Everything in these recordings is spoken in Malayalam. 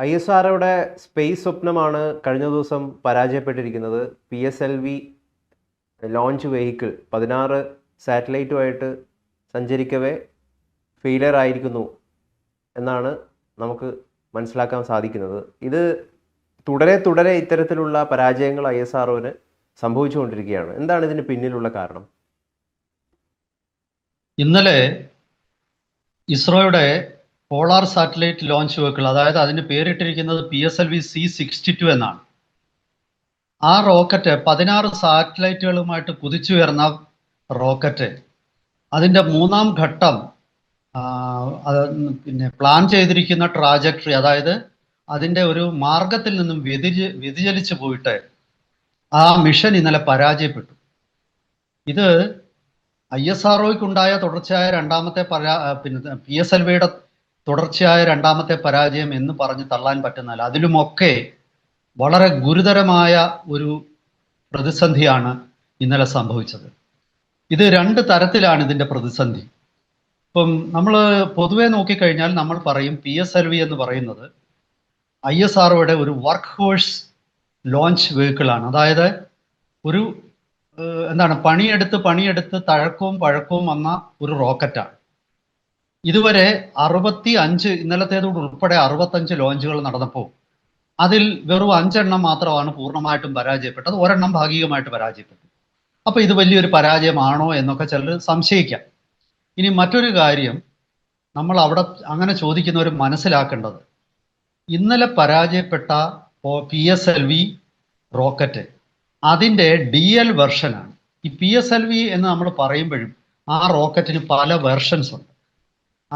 ഐ എസ് ആർഒയുടെ സ്പേസ് സ്വപ്നമാണ് കഴിഞ്ഞ ദിവസം പരാജയപ്പെട്ടിരിക്കുന്നത്. P S L V launch vehicle പതിനാറ് സാറ്റലൈറ്റുമായിട്ട് സഞ്ചരിക്കവേ ഫെയിലിയർ ആയിരിക്കുന്നു എന്നാണ് നമുക്ക് മനസ്സിലാക്കാൻ സാധിക്കുന്നത്. ഇത് തുടരെ തുടരെ ഇത്തരത്തിലുള്ള പരാജയങ്ങൾ ഐ എസ് ആർഒന് സംഭവിച്ചുകൊണ്ടിരിക്കുകയാണ്. എന്താണ് ഇതിന് പിന്നിലുള്ള കാരണം? ഇന്നലെ ഇസ്രോയുടെ പോളാർ സാറ്റലൈറ്റ് ലോഞ്ച് വെഹിക്കിൾ അതായത് അതിന് പേരിട്ടിരിക്കുന്നത് P S L V C sixty two എന്നാണ്. ആ റോക്കറ്റ് പതിനാറ് സാറ്റലൈറ്റുകളുമായിട്ട് കുതിച്ചുയർന്ന റോക്കറ്റ് അതിന്റെ മൂന്നാം ഘട്ടം പിന്നെ പ്ലാൻ ചെയ്തിരിക്കുന്ന ട്രാജക്ടറി അതായത് അതിന്റെ ഒരു മാർഗത്തിൽ നിന്നും വ്യതിച വ്യതിചലിച്ചു പോയിട്ട് ആ മിഷൻ ഇന്നലെ പരാജയപ്പെട്ടു. ഇത് ഐ എസ് ആർ തുടർച്ചയായ രണ്ടാമത്തെ പരാ പിന്നെ പി എസ് എൽ വിയുടെ തുടർച്ചയായ രണ്ടാമത്തെ പരാജയം എന്ന് പറഞ്ഞ് തള്ളാൻ പറ്റുന്നതല്ല. അതിലുമൊക്കെ വളരെ ഗുരുതരമായ ഒരു പ്രതിസന്ധിയാണ് ഇന്നലെ സംഭവിച്ചത്. ഇത് രണ്ട് തരത്തിലാണ് ഇതിന്റെ പ്രതിസന്ധി. ഇപ്പം നമ്മൾ പൊതുവെ നോക്കിക്കഴിഞ്ഞാൽ നമ്മൾ പറയും പി എസ് എൽ വി എന്ന് പറയുന്നത് ഐ എസ് ആർഒയുടെ ഒരു വർക്ക് ഹോഴ്സ് ലോഞ്ച് വെഹിക്കിളാണ്. അതായത് ഒരു എന്താണ് പണിയെടുത്ത് പണിയെടുത്ത് തഴക്കവും പഴക്കവും വന്ന ഒരു റോക്കറ്റാണ്. ഇതുവരെ അറുപത്തി അഞ്ച് ഇന്നലത്തേതോട് ഉൾപ്പെടെ അറുപത്തഞ്ച് ലോഞ്ചുകൾ നടന്നപ്പോൾ അതിൽ വെറും അഞ്ചെണ്ണം മാത്രമാണ് പൂർണമായിട്ടും പരാജയപ്പെട്ടത്. ഒരെണ്ണം ഭാഗികമായിട്ട് പരാജയപ്പെട്ടു. അപ്പൊ ഇത് വലിയൊരു പരാജയമാണോ എന്നൊക്കെ ചിലർ സംശയിക്കാം. ഇനി മറ്റൊരു കാര്യം നമ്മൾ അവിടെ അങ്ങനെ ചോദിക്കുന്നവർ മനസ്സിലാക്കേണ്ടത്. ഇന്നലെ പരാജയപ്പെട്ട P S L V rocket അതിന്റെ ഡി എൽ വെർഷനാണ്. ഈ പി എസ് എൽ വി എന്ന് നമ്മൾ പറയുമ്പോഴും ആ റോക്കറ്റിന് പല വെർഷൻസ് ഉണ്ട്.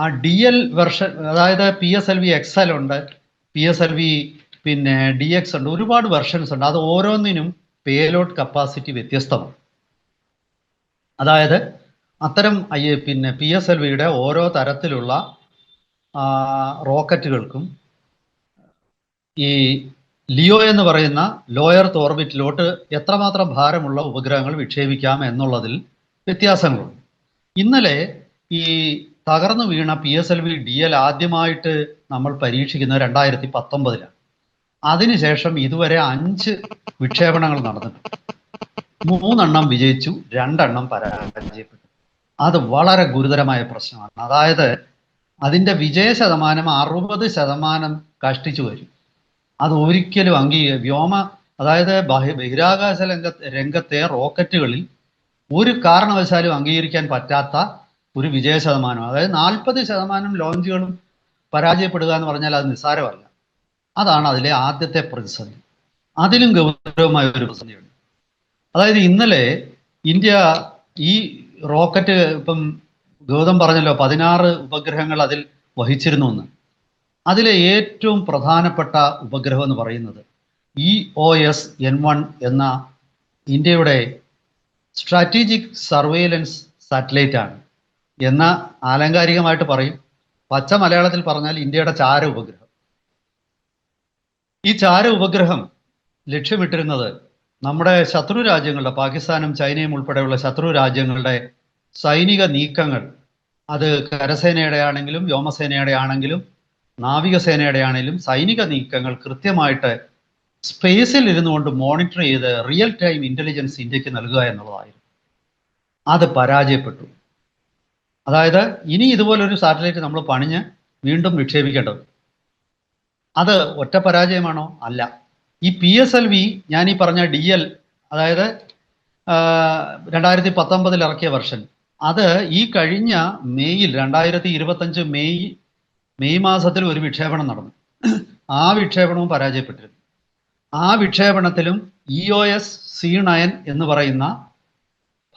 ആ ഡി എൽ വെർഷൻ അതായത് P S L V X L ഉണ്ട് പി എസ് എൽ വി പിന്നെ ഡി എക്സ് ഉണ്ട് ഒരുപാട് വെർഷൻസ് ഉണ്ട്. അത് ഓരോന്നിനും പേലോഡ് കപ്പാസിറ്റി വ്യത്യസ്തമാണ്. അതായത് അത്തരം പിന്നെ പി എസ് എൽ വിയുടെ ഓരോ തരത്തിലുള്ള റോക്കറ്റുകൾക്കും ഈ ലിയോ എന്ന് പറയുന്ന ലോയർ ഓർബിറ്റിലോട്ട് എത്രമാത്രം ഭാരമുള്ള ഉപഗ്രഹങ്ങൾ വിക്ഷേപിക്കാം എന്നുള്ളതിൽ വ്യത്യാസങ്ങളുണ്ട്. ഇന്നലെ ഈ തകർന്നു വീണ P S L V D L ആദ്യമായിട്ട് നമ്മൾ പരീക്ഷിക്കുന്നത് രണ്ടായിരത്തി പത്തൊമ്പതിലാണ് അതിനുശേഷം ഇതുവരെ അഞ്ച് വിക്ഷേപണങ്ങൾ നടന്നിട്ടുണ്ട്. മൂന്നെണ്ണം വിജയിച്ചു രണ്ടെണ്ണം പരാജയപ്പെട്ടു. അത് വളരെ ഗുരുതരമായ പ്രശ്നമാണ്. അതായത് അതിന്റെ വിജയ ശതമാനം അറുപത് ശതമാനം കഷ്ടിച്ചു വരും. അത് ഒരിക്കലും അംഗീ വ്യോമ അതായത് ബഹി- ബഹിരാകാശ രംഗ രംഗത്തെ റോക്കറ്റുകളിൽ ഒരു കാരണവശാലും അംഗീകരിക്കാൻ പറ്റാത്ത ഒരു വിജയ ശതമാനം അതായത് നാൽപ്പത് ശതമാനം ലോഞ്ചുകളും പരാജയപ്പെടുക എന്ന് പറഞ്ഞാൽ അത് നിസ്സാരമല്ല. അതാണ് അതിലെ ആദ്യത്തെ പ്രതിസന്ധി. അതിലും ഗൗരവമായ ഒരു പ്രതിസന്ധിയുണ്ട്. അതായത് ഇന്നലെ ഇന്ത്യ ഈ റോക്കറ്റ് ഇപ്പം ഗൗതം പറഞ്ഞല്ലോ പതിനാറ് ഉപഗ്രഹങ്ങൾ അതിൽ വഹിച്ചിരുന്നു എന്ന്. അതിലെ ഏറ്റവും പ്രധാനപ്പെട്ട ഉപഗ്രഹം എന്ന് പറയുന്നത് E O S N one എന്ന ഇന്ത്യയുടെ സ്ട്രാറ്റജിക് സർവൈലൻസ് സാറ്റലൈറ്റ് ആണ്. എന്ന ആലങ്കാരികമായിട്ട് പറയും. പച്ച മലയാളത്തിൽ പറഞ്ഞാൽ ഇന്ത്യയുടെ ചാര ഉപഗ്രഹം. ഈ ചാര ഉപഗ്രഹം ലക്ഷ്യമിട്ടിരുന്നത് നമ്മുടെ ശത്രു രാജ്യങ്ങളുടെ പാകിസ്ഥാനും ചൈനയും ഉൾപ്പെടെയുള്ള ശത്രു രാജ്യങ്ങളുടെ സൈനിക നീക്കങ്ങൾ. അത് കരസേനയുടെ ആണെങ്കിലും വ്യോമസേനയുടെ ആണെങ്കിലും നാവികസേനയുടെ ആണെങ്കിലും സൈനിക നീക്കങ്ങൾ കൃത്യമായിട്ട് സ്പേസിൽ ഇരുന്നുകൊണ്ട് മോണിറ്റർ ചെയ്ത് റിയൽ ടൈം ഇന്റലിജൻസ് ഇന്ത്യയ്ക്ക് നൽകുക എന്നുള്ളതായിരുന്നു. അത് പരാജയപ്പെട്ടു. അതായത് ഇനി ഇതുപോലൊരു സാറ്റലൈറ്റ് നമ്മൾ പണിഞ്ഞ് വീണ്ടും വിക്ഷേപിക്കേണ്ടത് അത് ഒറ്റ പരാജയമാണോ? അല്ല. ഈ പി എസ് എൽ വി ഞാൻ ഈ പറഞ്ഞ ഡി എൽ അതായത് രണ്ടായിരത്തി പത്തൊമ്പതിൽ ഇറക്കിയ വെർഷൻ അത് ഈ കഴിഞ്ഞ മെയ്യിൽ രണ്ടായിരത്തി ഇരുപത്തഞ്ച് മെയ് മെയ് മാസത്തിൽ ഒരു വിക്ഷേപണം നടന്നു. ആ വിക്ഷേപണവും പരാജയപ്പെട്ടിരുന്നു. ആ വിക്ഷേപണത്തിലും E O S C nine എന്ന് പറയുന്ന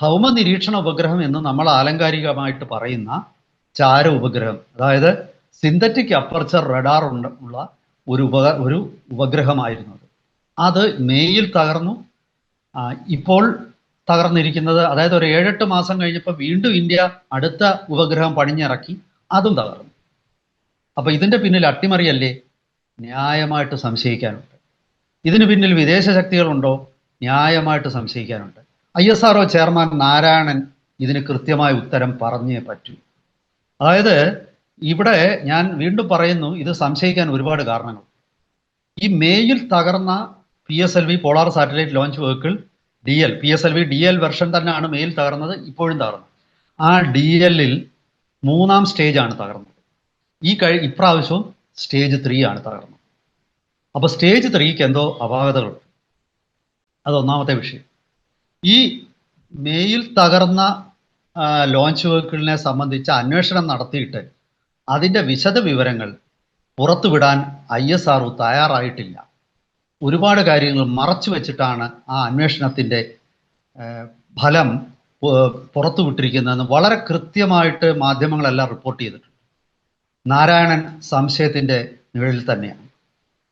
ഭൗമ നിരീക്ഷണ ഉപഗ്രഹം എന്ന് നമ്മൾ ആലങ്കാരികമായിട്ട് പറയുന്ന ചാര ഉപഗ്രഹം അതായത് സിന്തറ്റിക് അപ്പർച്ചർ റഡാർ ഉള്ള ഒരു ഉപ ഒരു ഉപഗ്രഹമായിരുന്നു അത്. അത് മേയിൽ തകർന്നു. ഇപ്പോൾ തകർന്നിരിക്കുന്നത് അതായത് ഒരു ഏഴെട്ട് മാസം കഴിഞ്ഞപ്പോൾ വീണ്ടും ഇന്ത്യ അടുത്ത ഉപഗ്രഹം പണിഞ്ഞിറക്കി അതും തകർന്നു. അപ്പൊ ഇതിന്റെ പിന്നിൽ അട്ടിമറിയല്ലേ? ന്യായമായിട്ട് സംശയിക്കാനുണ്ട്. ഇതിന് പിന്നിൽ വിദേശ ശക്തികളുണ്ടോ? ന്യായമായിട്ട് സംശയിക്കാനുണ്ട്. I S R chairman Narayanan ഇതിന് കൃത്യമായ ഉത്തരം പറഞ്ഞേ പറ്റൂ. അതായത് ഇവിടെ ഞാൻ വീണ്ടും പറയുന്നു ഇത് സംശയിക്കാൻ ഒരുപാട് കാരണങ്ങൾ. ഈ മേയിൽ തകർന്ന P S L V polar satellite launch vehicle D L P S L V D L version തന്നെയാണ് മേയിൽ തകർന്നത് ഇപ്പോഴും തകർന്നത്. ആ ഡി എല്ലിൽ മൂന്നാം സ്റ്റേജ് ആണ് തകർന്നത്. ഈ കഴി ഇപ്രാവശ്യവും സ്റ്റേജ് ത്രീ ആണ് തകർന്നത്. അപ്പോൾ സ്റ്റേജ് ത്രീക്ക് എന്തോ അപാകതകളുണ്ട്. അത് ഒന്നാമത്തെ വിഷയം. ഈ മേയിൽ തകർന്ന ലോഞ്ച് വെഹിക്കിളിനെ സംബന്ധിച്ച അന്വേഷണം നടത്തിയിട്ട് അതിന്റെ വിശദ വിവരങ്ങൾ പുറത്തുവിടാൻ ഐ എസ് ആർ തയ്യാറായിട്ടില്ല. ഒരുപാട് കാര്യങ്ങൾ മറച്ചു വെച്ചിട്ടാണ് ആ അന്വേഷണത്തിന്റെ ഫലം പുറത്തു പുറത്തുവിട്ടിരിക്കുന്നതെന്ന് വളരെ കൃത്യമായിട്ട് മാധ്യമങ്ങളെല്ലാം റിപ്പോർട്ട് ചെയ്തിട്ടുണ്ട്. നാരായണൻ സംശയത്തിന്റെ നിഴലിൽ തന്നെയാണ്.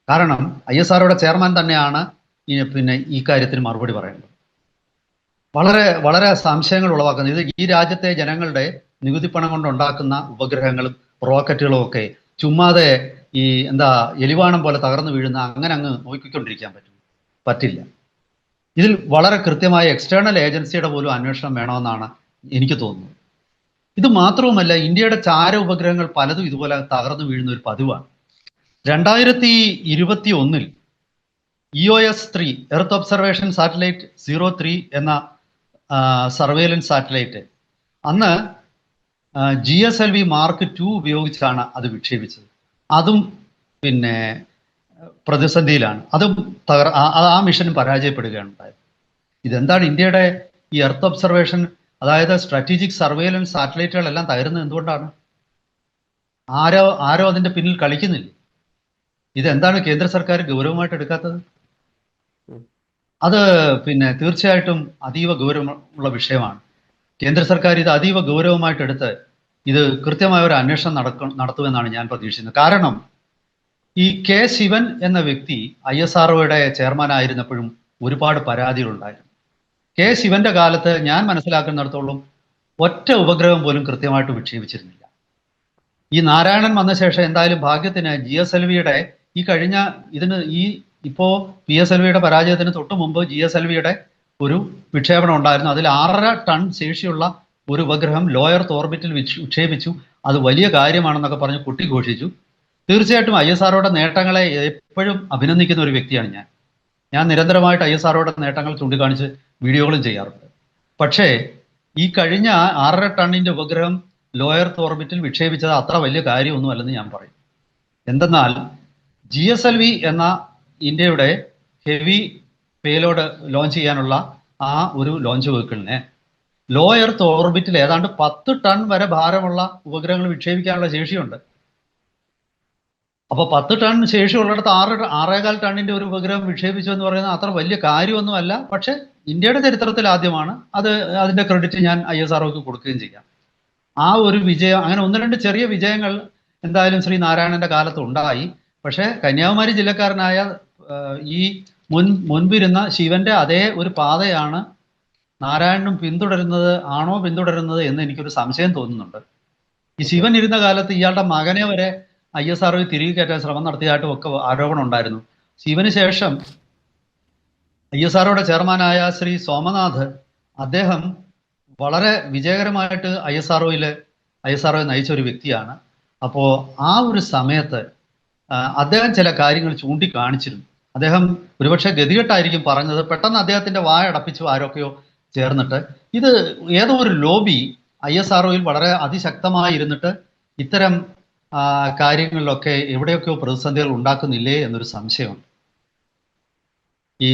കാരണം ഐ എസ് ആർഒയുടെ ചെയർമാൻ തന്നെയാണ് പിന്നെ ഈ കാര്യത്തിന് മറുപടി പറയേണ്ടത്. വളരെ വളരെ സംശയങ്ങൾ ഉളവാക്കുന്നത് ഇത് ഈ രാജ്യത്തെ ജനങ്ങളുടെ നികുതി പണം കൊണ്ടുണ്ടാക്കുന്ന ഉപഗ്രഹങ്ങളും റോക്കറ്റുകളും ഒക്കെ ചുമ്മാതെ ഈ എന്താ എലിവാണം പോലെ തകർന്നു വീഴുന്ന അങ്ങനെ അങ്ങ് നോക്കിക്കൊണ്ടിരിക്കാൻ പറ്റും. പറ്റില്ല. ഇതിൽ വളരെ കൃത്യമായ എക്സ്റ്റേണൽ ഏജൻസിയുടെ പോലും അന്വേഷണം വേണമെന്നാണ് എനിക്ക് തോന്നുന്നത്. ഇത് മാത്രവുമല്ല ഇന്ത്യയുടെ ചാര ഉപഗ്രഹങ്ങൾ പലതും ഇതുപോലെ തകർന്നു വീഴുന്ന ഒരു പതിവാണ്. രണ്ടായിരത്തി ഇരുപത്തി ഒന്നിൽ E O S three earth observation satellite zero three എന്ന സർവേലൻസ് സാറ്റലൈറ്റ്. അന്ന് G S L V mark two ഉപയോഗിച്ചാണ് അത് വിക്ഷേപിച്ചത്. അതും പിന്നെ പ്രതിസന്ധിയിലാണ്. അതും തകർ ആ- മിഷൻ പരാജയപ്പെടുകയാണ് ഉണ്ടായത്. ഇതെന്താണ് ഇന്ത്യയുടെ ഈ എർത്ത് ഒബ്സർവേഷൻ അതായത് സ്ട്രാറ്റജിക് സർവേലൻസ് സാറ്റലൈറ്റുകളെല്ലാം തകരുന്നത് എന്തുകൊണ്ടാണ്? ആരോ ആരോ അതിന്റെ പിന്നിൽ കളിക്കുന്നില്ല? ഇതെന്താണ് കേന്ദ്ര സർക്കാർ ഗൗരവമായിട്ട് എടുക്കാത്തത്? അത് പിന്നെ തീർച്ചയായിട്ടും അതീവ ഗൗരവമുള്ള വിഷയമാണ്. കേന്ദ്ര സർക്കാർ ഇത് അതീവ ഗൗരവമായിട്ടെടുത്ത് ഇത് കൃത്യമായ ഒരു അന്വേഷണം നടക്കും നടത്തുമെന്നാണ് ഞാൻ പ്രതീക്ഷിക്കുന്നത്. കാരണം ഈ കെ ശിവൻ എന്ന വ്യക്തി ഐ എസ് ആർഒയുടെ ചെയർമാൻ ആയിരുന്നപ്പോഴും ഒരുപാട് പരാതികളുണ്ടായിരുന്നു. കെ ശിവന്റെ കാലത്ത് ഞാൻ മനസ്സിലാക്കുന്നിടത്തോളം ഒറ്റ ഉപഗ്രഹം പോലും കൃത്യമായിട്ട് വിക്ഷേപിച്ചിരുന്നില്ല. ഈ നാരായണൻ വന്ന ശേഷം എന്തായാലും ഭാഗ്യത്തിന് ജി എസ് എൽ വിയുടെ ഈ കഴിഞ്ഞ ഇതിന് ഈ ഇപ്പോ പി എസ് എൽ വിയുടെ പരാജയത്തിന് തൊട്ട് മുമ്പ് ജി എസ് എൽ വിയുടെ ഒരു വിക്ഷേപണം ഉണ്ടായിരുന്നു. അതിൽ ആറര ടൺ ശേഷിയുള്ള ഒരു ഉപഗ്രഹം ലോയർ ഓർബിറ്റിൽ വിക്ഷ- വിക്ഷേപിച്ചു. അത് വലിയ കാര്യമാണെന്നൊക്കെ പറഞ്ഞ് കുട്ടിഘോഷിച്ചു. തീർച്ചയായിട്ടും ഐ എസ് ആർഒയുടെ നേട്ടങ്ങളെ എപ്പോഴും അഭിനന്ദിക്കുന്ന ഒരു വ്യക്തിയാണ് ഞാൻ. ഞാൻ നിരന്തരമായിട്ട് ഐ എസ് ആർഒയുടെ നേട്ടങ്ങൾ ചൂണ്ടിക്കാണിച്ച് വീഡിയോകളും ചെയ്യാറുണ്ട്. പക്ഷേ ഈ കഴിഞ്ഞ ആറര ടണ്ണിന്റെ ഉപഗ്രഹം ലോയർ ഓർബിറ്റിൽ വിക്ഷേപിച്ചത് അത്ര വലിയ കാര്യമൊന്നുമല്ലെന്ന് ഞാൻ പറയും. എന്തെന്നാൽ ജി എസ് എൽ വി എന്ന ഇന്ത്യയുടെ ഹെവി പേലോഡ് ലോഞ്ച് ചെയ്യാനുള്ള ആ ഒരു ലോഞ്ച് വെഹിക്കിളിനെ ലോ എർത്ത് ഓർബിറ്റിൽ ഏതാണ്ട് പത്ത് ടൺ വരെ ഭാരമുള്ള ഉപഗ്രഹങ്ങൾ വിക്ഷേപിക്കാനുള്ള ശേഷിയുണ്ട്. അപ്പൊ പത്ത് ടൺ ശേഷിയുള്ളിടത്ത് ആറ് ആറേകാൽ ടണ്ണിന്റെ ഒരു ഉപഗ്രഹം വിക്ഷേപിച്ചു എന്ന് പറയുന്നത് അത്ര വലിയ കാര്യമൊന്നുമല്ല. പക്ഷെ ഇന്ത്യയുടെ ചരിത്രത്തിൽ ആദ്യമാണ്. അത് അതിന്റെ ക്രെഡിറ്റ് ഞാൻ ഐ എസ് ആർഒക്ക് കൊടുക്കുകയും ചെയ്യാം. ആ ഒരു വിജയം അങ്ങനെ ഒന്ന് രണ്ട് ചെറിയ വിജയങ്ങൾ എന്തായാലും ശ്രീ നാരായണന്റെ കാലത്ത് ഉണ്ടായി. പക്ഷേ കന്യാകുമാരി ജില്ലക്കാരനായ ഈ മുൻ മുൻപിരുന്ന ശിവന്റെ അതേ ഒരു പാതയാണ് നാരായണനും പിന്തുടരുന്നത് ആണോ പിന്തുടരുന്നത് എന്ന് എനിക്കൊരു സംശയം തോന്നുന്നുണ്ട്. ഈ ശിവൻ ഇരുന്ന കാലത്ത് ഇയാളുടെ മകനെ വരെ ഐ എസ് ആർ തിരികെ കയറ്റാൻ ശ്രമം നടത്തിയതായിട്ടും ഒക്കെ ആരോപണം ഉണ്ടായിരുന്നു. ശിവന് ശേഷം ഐ എസ് ആർഒയുടെ ചെയർമാനായ ശ്രീ സോമനാഥ് അദ്ദേഹം വളരെ വിജയകരമായിട്ട് ഐ എസ് ആർഒയിൽ ഐ എസ് ആർഒ നയിച്ച ഒരു വ്യക്തിയാണ്. അപ്പോൾ ആ ഒരു സമയത്ത് അദ്ദേഹം ചില കാര്യങ്ങൾ ചൂണ്ടിക്കാണിച്ചിരുന്നു. അദ്ദേഹം ഒരുപക്ഷെ ഗതികെട്ടായിരിക്കും പറഞ്ഞത്. പെട്ടെന്ന് അദ്ദേഹത്തിന്റെ വായ അടപ്പിച്ചു ആരൊക്കെയോ ചേർന്നിട്ട്. ഇത് ഏതോ ഒരു ലോബി ഐ എസ് ആർഒയിൽ വളരെ അതിശക്തമായി ഇരുന്നിട്ട് ഇത്തരം കാര്യങ്ങളിലൊക്കെ എവിടെയൊക്കെയോ പ്രതിസന്ധികൾ ഉണ്ടാക്കുന്നില്ലേ എന്നൊരു സംശയമുണ്ട്. ഈ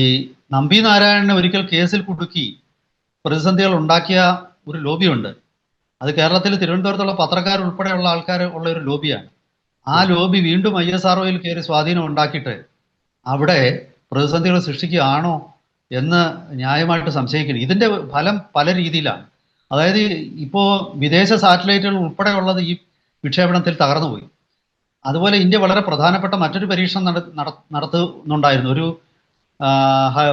നമ്പി നാരായണനെ ഒരിക്കൽ കേസിൽ കുടുക്കി പ്രതിസന്ധികൾ ഉണ്ടാക്കിയ ഒരു ലോബിയുണ്ട് അത് കേരളത്തിൽ തിരുവനന്തപുരത്തുള്ള പത്രക്കാർ ഉൾപ്പെടെയുള്ള ആൾക്കാർ ഉള്ള ഒരു ലോബിയാണ് ആ ലോബി വീണ്ടും ഐ എസ് ആർഒയിൽ കയറി സ്വാധീനം ഉണ്ടാക്കിയിട്ട് അവിടെ പ്രതിസന്ധികൾ സൃഷ്ടിക്കുകയാണോ എന്ന് ന്യായമായിട്ട് സംശയിക്കുന്നു. ഇതിന്റെ ഫലം പല രീതിയിലാണ്. അതായത് ഇപ്പോൾ വിദേശ സാറ്റലൈറ്റുകൾ ഉൾപ്പെടെയുള്ളത് ഈ വിക്ഷേപണത്തിൽ തകർന്നുപോയി. അതുപോലെ ഇന്ത്യ വളരെ പ്രധാനപ്പെട്ട മറ്റൊരു പരീക്ഷണം നട- നട- നടത്തുന്നുണ്ടായിരുന്നു. ഒരു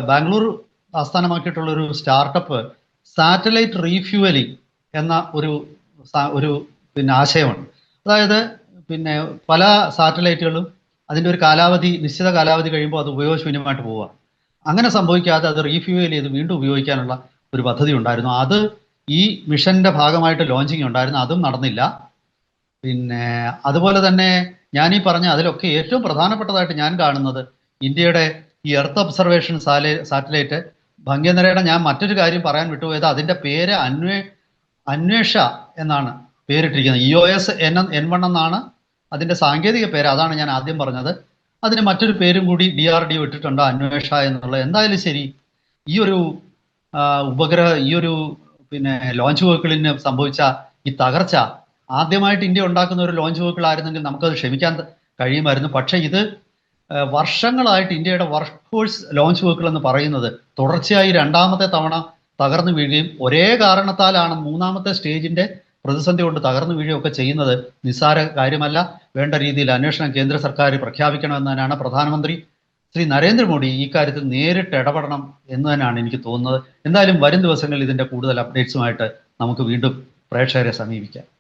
ബാംഗ്ലൂർ ആസ്ഥാനമാക്കിയിട്ടുള്ള ഒരു സ്റ്റാർട്ടപ്പ് സാറ്റലൈറ്റ് റീഫ്യൂവലിംഗ് എന്ന ഒരു ഒരു പിന്നെ ആശയമാണ്. അതായത് പിന്നെ പല സാറ്റലൈറ്റുകളും അതിന്റെ ഒരു കാലാവധി നിശ്ചിത കാലാവധി കഴിയുമ്പോൾ അത് ഉപയോഗശൂന്യമായിട്ട് പോവുക. അങ്ങനെ സംഭവിക്കാതെ അത് റീഫ്യൂവൽ ചെയ്ത് വീണ്ടും ഉപയോഗിക്കാനുള്ള ഒരു പദ്ധതി ഉണ്ടായിരുന്നു. അത് ഈ മിഷന്റെ ഭാഗമായിട്ട് ലോഞ്ചിങ് ഉണ്ടായിരുന്നു. അതും നടന്നില്ല. പിന്നെ അതുപോലെ തന്നെ ഞാൻ ഈ പറഞ്ഞ അതിലൊക്കെ ഏറ്റവും പ്രധാനപ്പെട്ടതായിട്ട് ഞാൻ കാണുന്നത് ഇന്ത്യയുടെ ഈ എർത്ത് ഒബ്സർവേഷൻ സാലേ സാറ്റലൈറ്റ്. ഭംഗ്യനരയുടെ ഞാൻ മറ്റൊരു കാര്യം പറയാൻ വിട്ടുപോയത് അതിന്റെ പേര് അന്വേ അന്വേഷ എന്നാണ് പേരിട്ടിരിക്കുന്നത്. E O S N N one എന്നാണ് അതിന്റെ സാങ്കേതിക പേര് അതാണ് ഞാൻ ആദ്യം പറഞ്ഞത്. അതിന് മറ്റൊരു പേരും കൂടി ഡി ആർ ഡി ഇട്ടിട്ടുണ്ട് അന്വേഷ എന്നുള്ളത് എന്തായാലും ശരി ഈ ഒരു ഉപഗ്രഹ ഈ ഒരു പിന്നെ ലോഞ്ച് വെഹിക്കിളിന് സംഭവിച്ച ഈ തകർച്ച ആദ്യമായിട്ട് ഇന്ത്യ ഉണ്ടാക്കുന്ന ഒരു ലോഞ്ച് വെഹിക്കിൾ ആയിരുന്നെങ്കിൽ നമുക്കത് ക്ഷമിക്കാൻ കഴിയുമായിരുന്നു. പക്ഷേ ഇത് വർഷങ്ങളായിട്ട് ഇന്ത്യയുടെ വർക്ക് ഫോഴ്സ് ലോഞ്ച് വെഹിക്കിൾ എന്ന് പറയുന്നത് തുടർച്ചയായി രണ്ടാമത്തെ തവണ തകർന്നു വീഴുകയും ഒരേ കാരണത്താലാണ് മൂന്നാമത്തെ സ്റ്റേജിന്റെ പ്രതിസന്ധി കൊണ്ട് തകർന്നു വീഴുകയൊക്കെ ചെയ്യുന്നത് നിസ്സാര കാര്യമല്ല. വേണ്ട രീതിയിൽ അന്വേഷണം കേന്ദ്ര സർക്കാർ പ്രഖ്യാപിക്കണമെന്നതിനാണ് പ്രധാനമന്ത്രി. ശ്രീ നരേന്ദ്രമോദി ഈ കാര്യത്തിൽ നേരിട്ട് ഇടപെടണം എന്ന് തന്നെയാണ് എനിക്ക് തോന്നുന്നത്. എന്തായാലും വരും ദിവസങ്ങളിൽ ഇതിന്റെ കൂടുതൽ അപ്ഡേറ്റ്സുമായിട്ട് നമുക്ക് വീണ്ടും പ്രേക്ഷകരെ സമീപിക്കാം.